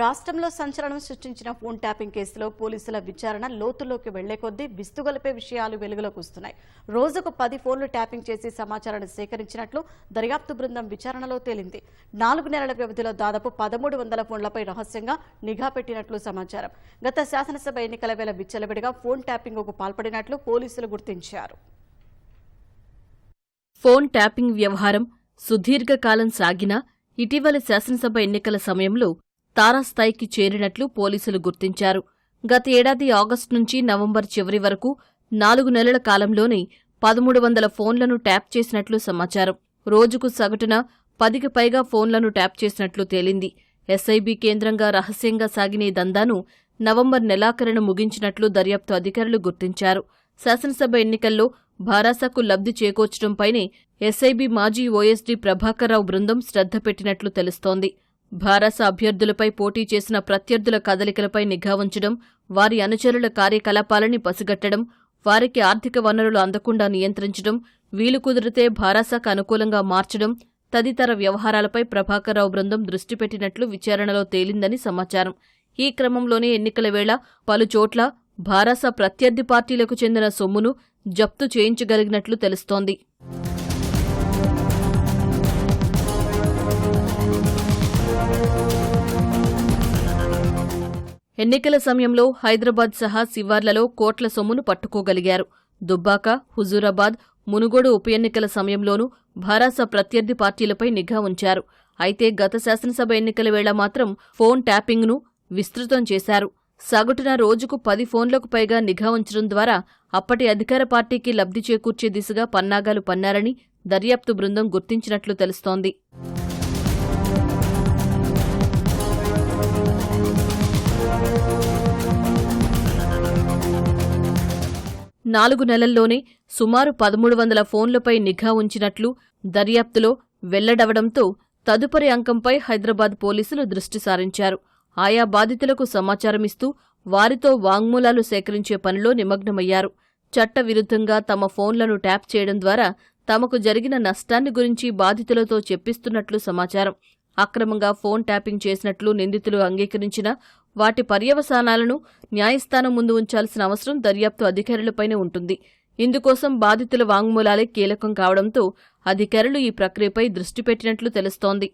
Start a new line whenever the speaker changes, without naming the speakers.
రాష్ట్రంలో సంచలనం సృష్టించిన ఫోన్ ట్యాపింగ్ కేసులో పోలీసుల విచారణ లోతులోకి వెళ్ళే కొద్దీ విస్తుగొలిపే విషయాలు వెలుగులోకి వస్తున్నాయి. రోజుకు పది ఫోన్లు ట్యాపింగ్ చేసి సమాచారాన్ని సేకరించినట్లు దర్యాప్తు బృందం విచారణలో తేలింది. నాలుగు నెలల వ్యవధిలో దాదాపు పదమూడు వందల ఫోన్లపై రహస్యంగా నిఘా పెట్టినట్లు సమాచారం. గత శాసనసభ ఎన్నికల వేళ విచ్చలవిడిగా ఫోన్ ట్యాపింగ్కు పాల్పడినట్లు పోలీసులు గుర్తించారు.
ఫోన్ ట్యాపింగ్ వ్యవహారం సుదీర్ఘకాలం సాగినా ఇటీవల శాసనసభ ఎన్నికల సమయంలో తారాస్థాయికి చేరినట్లు పోలీసులు గుర్తించారు. గత ఏడాది ఆగస్టు నుంచి నవంబర్ చివరి వరకు నాలుగు నెలల కాలంలోనే పదమూడు వందల ఫోన్లను ట్యాప్ చేసినట్లు సమాచారం. రోజుకు సగటున పదికి పైగా ఫోన్లను ట్యాప్ చేసినట్లు తేలింది. ఎస్ఐబి కేంద్రంగా రహస్యంగా సాగిన ఈ దందాను నవంబర్ నెలాఖరును ముగించినట్లు దర్యాప్తు అధికారులు గుర్తించారు. శాసనసభ ఎన్నికల్లో భారాసకు లబ్ధి చేకూర్చడంపైనే ఎస్ఐబి మాజీ ఓఎస్డీ ప్రభాకర్రావు బృందం శ్రద్ధ పెట్టినట్లు తెలుస్తోంది. భారస అభ్యర్థులపై పోటీ చేసిన ప్రత్యర్థుల కదలికలపై నిఘా ఉంచడం వారి అనుచరుల కార్యకలాపాలని పసిగట్టడం వారికి ఆర్థిక వనరులు అందకుండా నియంత్రించడం వీలు కుదిరితే భారాసకు అనుకూలంగా మార్చడం తదితర వ్యవహారాలపై ప్రభాకర్రావు బృందం దృష్టి పెట్టినట్లు విచారణలో తేలిందని సమాచారం. ఈ క్రమంలోనే ఎన్నికల వేళ పలుచోట్ల భారాస ప్రత్యర్థి పార్టీలకు చెందిన సొమ్మును జప్తు చేయించగలిగినట్లు తెలుస్తోంది. ఎన్నికల సమయంలో హైదరాబాద్ సహా శివార్లలో కోట్ల సొమ్మును పట్టుకోగలిగారు. దుబ్బాక హుజూరాబాద్ మునుగోడు ఉప ఎన్నికల సమయంలోనూ భారాస ప్రత్యర్థి పార్టీలపై నిఘా ఉంచారు. అయితే గత శాసనసభ ఎన్నికల వేళ మాత్రం ఫోన్ ట్యాపింగ్ను విస్తృతం చేశారు. సగటున రోజుకు పది ఫోన్లకు పైగా నిఘా ఉంచడం ద్వారా అప్పటి అధికార పార్టీకి లబ్ధి చేకూర్చే దిశగా పన్నాగాలు పన్నారని దర్యాప్తు బృందం గుర్తించినట్లు తెలుస్తోంది. నాలుగు నెలల్లోనే సుమారు పదమూడు వందల ఫోన్లపై నిఘా ఉంచినట్లు దర్యాప్తులో వెల్లడవడంతో తదుపరి అంకంపై హైదరాబాద్ పోలీసులు దృష్టి సారించారు. ఆయా బాధితులకు సమాచారమిస్తూ వారితో వాంగ్మూలాలు సేకరించే పనిలో నిమగ్నమయ్యారు. చట్టవిరుద్ధంగా తమ ఫోన్లను ట్యాప్ చేయడం ద్వారా తమకు జరిగిన నష్టాన్ని గురించి బాధితులతో చెప్పిస్తున్నట్లు సమాచారం. అక్రమంగా ఫోన్ ట్యాపింగ్ చేసినట్లు నిందితులు అంగీకరించినా వాటి పర్యవసానాలను న్యాయస్థానం ముందు ఉంచాల్సిన అవసరం దర్యాప్తు అధికారులపైనే ఉంటుంది. ఇందుకోసం బాధితుల వాంగ్మూలాలే కీలకం కావడంతో అధికారులు ఈ ప్రక్రియపై దృష్టి పెట్టినట్లు తెలుస్తోంది.